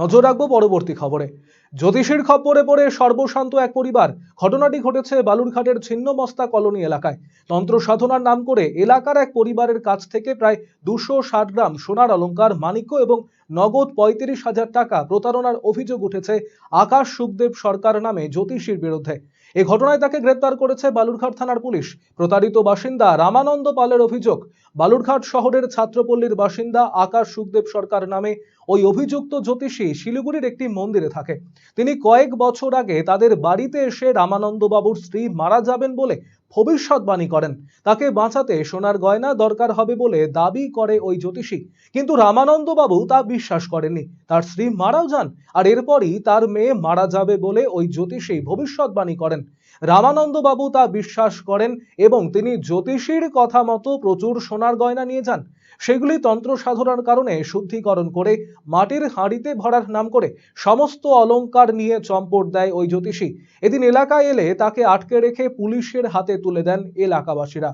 নজর রাখব পরবর্তী খবরে। জ্যোতিষীর খপ্পরে পড়ে সর্বশান্ত এক পরিবার। ঘটনাটি ঘটেছে বালুরঘাটের ছিন্নমস্তা কলোনি এলাকায়। তন্ত্র সাধনার নাম করে এলাকার এক পরিবারের কাছ থেকে প্রায় দুশো ষাট গ্রাম সোনার অলংকার, মানিক্য এবং নগদ পঁয়ত্রিশ হাজার টাকা প্রতারণার অভিযোগ উঠেছে আকাশ সুখদেব সরকার নামে জ্যোতিষীর বিরুদ্ধে। এ ঘটনায় তাকে গ্রেপ্তার করেছে বালুরঘাট থানার পুলিশ। প্রতারিত বাসিন্দা রামানন্দ পালের অভিযোগ, বালুরঘাট শহরের ছাত্রপল্লীর বাসিন্দা আকাশ সুখদেব সরকার নামে ওই অভিযুক্ত জ্যোতিষী শিলিগুড়ির একটি মন্দিরে থাকে। তিনি কয়েক বছর আগে তাদের বাড়িতে এসে রামানন্দ বাবুর স্ত্রী মারা যাবেন বলে ভবিষ্যৎবাণী করেন। তাকে বাঁচাতে সোনার গয়না দরকার হবে বলে দাবি করে ওই জ্যোতিষী। কিন্তু রামানন্দ বাবু তা বিশ্বাস করেননি। তার স্ত্রী মারাও যান আর এরপরই তার মেয়ে মারা যাবে বলে ওই জ্যোতিষী ভবিষ্যৎবাণী করেন। রামানন্দ বাবু তা বিশ্বাস করেন এবং তিনি জ্যোতিষীর কথা মতো প্রচুর সোনার গয়না নিয়ে যান। সেগুলি তন্ত্র সাধনার কারণে শুদ্ধিকরণ করে মাটির হাঁড়িতে ভরার নাম করে সমস্ত অলঙ্কার নিয়ে চম্পট দেয় ওই জ্যোতিষী। এদিন এলাকায় এলে তাকে আটকে রেখে পুলিশের হাতে তুলে দেন এলাকাবাসীরা।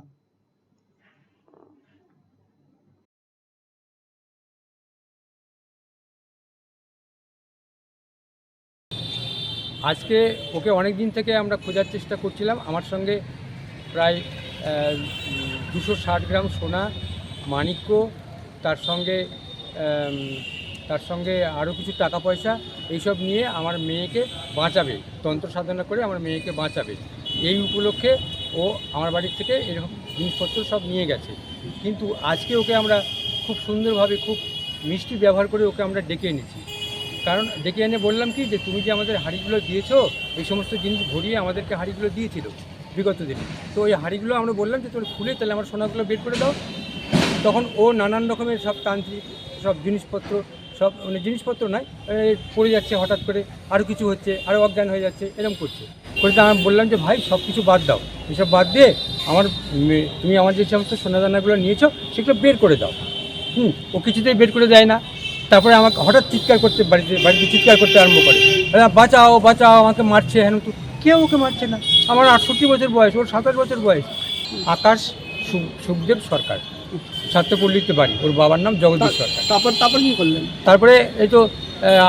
আজকে ওকে অনেক দিন থেকে আমরা খোঁজার চেষ্টা করছিলাম। আমার সঙ্গে প্রায় দুশো ষাট গ্রাম সোনা মাণিক্য তার সঙ্গে তার সঙ্গে আরও কিছু টাকা পয়সা, এইসব নিয়ে আমার মেয়েকে বাঁচাবে। তন্ত্র সাধনা করে আমার মেয়েকে বাঁচাবে। এই উপলক্ষে ও আমার বাড়ির থেকে এরকম জিনিসপত্র সব নিয়ে গেছে। কিন্তু আজকে ওকে আমরা খুব সুন্দরভাবে, খুব মিষ্টি ব্যবহার করে ওকে আমরা ডেকে এনেছি। কারণ ডেকে এনে বললাম কি যে, তুমি যে আমাদের হাঁড়িগুলো দিয়েছ, এই সমস্ত জিনিস ভরিয়ে আমাদেরকে হাঁড়িগুলো দিয়েছিল বিগত দিনে। তো ওই হাঁড়িগুলো আমরা বললাম যে তুমি খুলে, তাহলে আমার সোনাগুলো বের করে দাও। তখন ও নানান রকমের সব তান্ত্রিক, সব জিনিসপত্র, সব মানে জিনিসপত্র নয় পড়ে যাচ্ছে হঠাৎ করে আরও কিছু হচ্ছে আরও অজ্ঞান হয়ে যাচ্ছে এরকম করছে। করে তো আমি বললাম যে ভাই সব কিছু বাদ দাও। এসব বাদ দিয়ে আমার তুমি আমার যে সমস্ত সোনাদানাগুলো নিয়েছো সেগুলো বের করে দাও। হুম ও কিছুতেই বের করে দেয় না। তারপরে আমাকে হঠাৎ চিৎকার করতে বাড়িতে বাড়িতে চিৎকার করতে আরম্ভ করে। বাঁচাও বাঁচাও আমাকে মারছে হেন তো কেউ ওকে মারছে না। আমার আটষট্টি বছর বয়স ওর সাতাশ বছর বয়স। আকাশ সুখদেব সরকার। ছাত্রপল্লীতে বাড়ি। ওর বাবার নাম জগদীশ সরকার। তারপর তারপর কী করলেন? তারপরে এই তো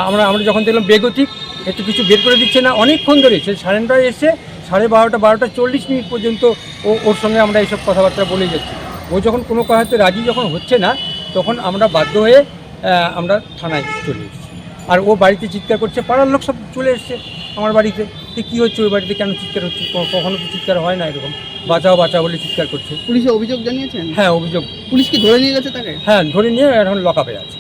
আমরা আমরা যখন দেখলাম বেগতিক একটু কিছু বের করে দিচ্ছে না অনেকক্ষণ ধরে। সে সাড়ে নটায় এসে সাড়ে বারোটা বারোটা চল্লিশ মিনিট পর্যন্ত ও ওর সঙ্গে আমরা এইসব কথাবার্তা বলে যাচ্ছি। ও যখন কোনো কথাতে রাজি যখন হচ্ছে না তখন আমরা বাধ্য হয়ে আমরা থানায় চলে এসেছি। আর ও বাড়িতে চিৎকার করছে পাড়ার লোক সব চলে এসছে আমার বাড়িতে। যে কী হচ্ছে ওই বাড়িতে? কেন চিৎকার হচ্ছে? কখনো তো চিৎকার হয় না এরকম। বাঁচাও বাঁচাও বলে চিৎকার করছে। পুলিশে অভিযোগ জানিয়েছেন? হ্যাঁ অভিযোগ। পুলিশ কি ধরে নিয়ে গেছে তাকে? হ্যাঁ ধরে নিয়ে এখন লকআপে আছে।